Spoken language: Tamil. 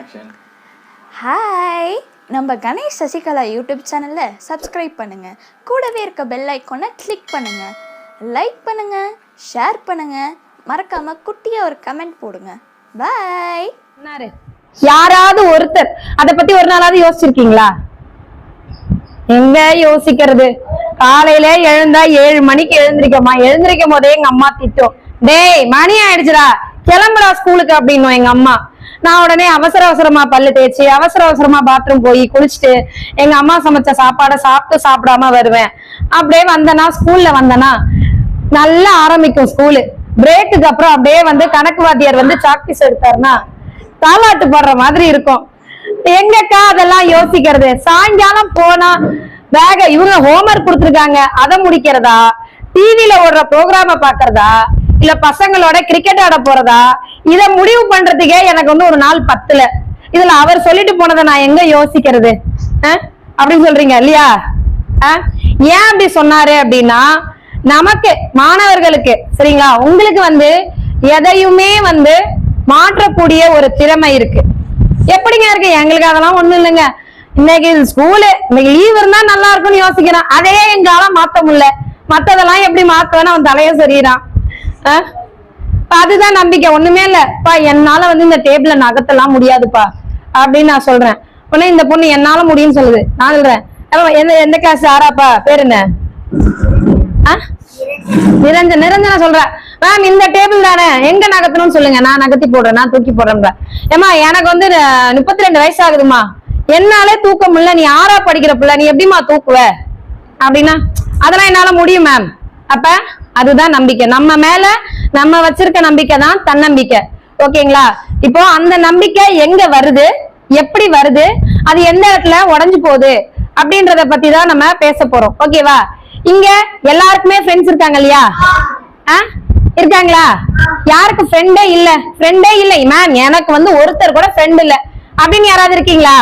ஆக்ஷன் ஹாய் நம்ம கணேஷ் சசிகலா யூடியூப் சேனலை சப்ஸ்கிரைப் பண்ணுங்க. கூடவே இருக்க பெல் ஐக்கானை கிளிக் பண்ணுங்க. லைக் பண்ணுங்க ஷேர் பண்ணுங்க. மறக்காம குட்டியா ஒரு கமெண்ட் போடுங்க. பாய் யாராவது ஒருத்தர் அத பத்தி ஒரு நாளாவது யோசிச்சிருக்கீங்களா? எங்க யோசிக்கிறது? காலையில எழுந்தா ஏழு மணிக்கு எழுந்திருக்கமா? எழுந்திருக்கும் போதே எங்க அம்மா திட்டும். டேய் மணி ஆயிடுச்சுடா. கிளம்புடா ஸ்கூலுக்கு அப்படின்னும் எங்க அம்மா. நான் உடனே அவசர அவசரமா பல்லு தேய்ச்சி அவசர அவசரமா பாத்ரூம் போய் குளிச்சுட்டு எங்க அம்மா சமைச்ச சாப்பாடை சாப்பிட்டு சாப்பிடாம வருவேன். அப்படியே வந்தனா ஸ்கூல்ல வந்தனா நல்லா ஆரம்பிக்கும் ஸ்கூலு பிரேக்குக்கு அப்புறம் அப்படியே வந்து கணக்கு வாத்தியார் வந்து சாக்பீஸ் எடுத்தாருன்னா தாலாட்டு போடுற மாதிரி இருக்கும். எங்கக்கா அதெல்லாம் யோசிக்கிறது? சாயங்காலம் போனா வேக இவங்க ஹோம்ஒர்க் கொடுத்துருக்காங்க அதை முடிக்கிறதா? டிவில ஓடுற ப்ரோக்ராம பாக்குறதா இல்ல பசங்களோட கிரிக்கெட் ஆட போறதா? இத முடிவு பண்றதுக்கே எனக்கு வந்து ஒரு நாள் பத்துல. இதுல அவர் சொல்லிட்டு போனதை நான் எங்க யோசிக்கிறது? அப்படின்னு சொல்றீங்க இல்லையா? ஏன் அப்படி சொன்னாரு அப்படின்னா நமக்கு மாணவர்களுக்கு சரிங்களா? உங்களுக்கு வந்து எதையுமே வந்து மாற்றக்கூடிய ஒரு திறமை இருக்கு. எப்படிங்க இருக்கு? எங்களுக்கு அதெல்லாம் ஒண்ணும் இல்லைங்க. இன்னைக்கு ஸ்கூலு இன்னைக்கு லீவ் இருந்தா நல்லா இருக்கும்னு யோசிக்கிறான். அதையே எங்களால மாத்த முடியல. மத்ததெல்லாம் எப்படி மாத்துவேன்னு அவன் தலைய சரியிறான். அதுதான் நம்பிக்கை. ஒண்ணுமே இல்லப்பா என்னால வந்து இந்த டேபிள நகர்த்தலாம் முடியாதுப்பா. அப்படின்னு நான் சொல்றேன். உடனே இந்த பொண்ணு என்னால முடியும்னு சொல்லுது. நான் சொல்றேன். எந்த எந்த கிளாஸ் ஆறாப்பா? பேர் என்ன? ஆ? நிரஞ்சன். நிரஞ்சனா சொல்ற மேம் இந்த டேபிள் தானே. எங்க நகர்த்தணும்னு சொல்லுங்க. நான் நகர்த்தி போடுறேன். நான் தூக்கி போடுறேன் ஏமா எனக்கு வந்து முப்பத்தி ரெண்டு வயசு ஆகுதுமா. என்னாலே தூக்க முடியல. நீ ஆறா படிக்கிற பிள்ளை. நீ எப்படிம்மா தூக்குவ? அப்படின்னா அதெல்லாம் என்னால முடியும் மேம். அப்ப அதுதான் நம்பிக்கை. நம்ம மேல நம்ம வச்சிருக்க நம்பிக்கை தான் தன்னம்பிக்கை. ஓகேங்களா? இப்போ அந்த நம்பிக்கை எங்க வருது? எப்படி வருது? அது எந்த இடத்துல உடஞ்சு போகுது? அப்படின்றத பத்தி தான் நம்ம பேச போறோம். ஓகேவா? இங்க எல்லாருக்குமே ஃப்ரெண்ட்ஸ் இருக்காங்க இல்லையா? ஆ? இருக்காங்களா? யாருக்கு ஃப்ரெண்டே இல்ல? ஃப்ரெண்டே இல்லை. மேம் எனக்கு வந்து ஒருத்தர் கூட ஃப்ரெண்ட் இல்ல. அப்படின்னு யாராவது இருக்கீங்களா?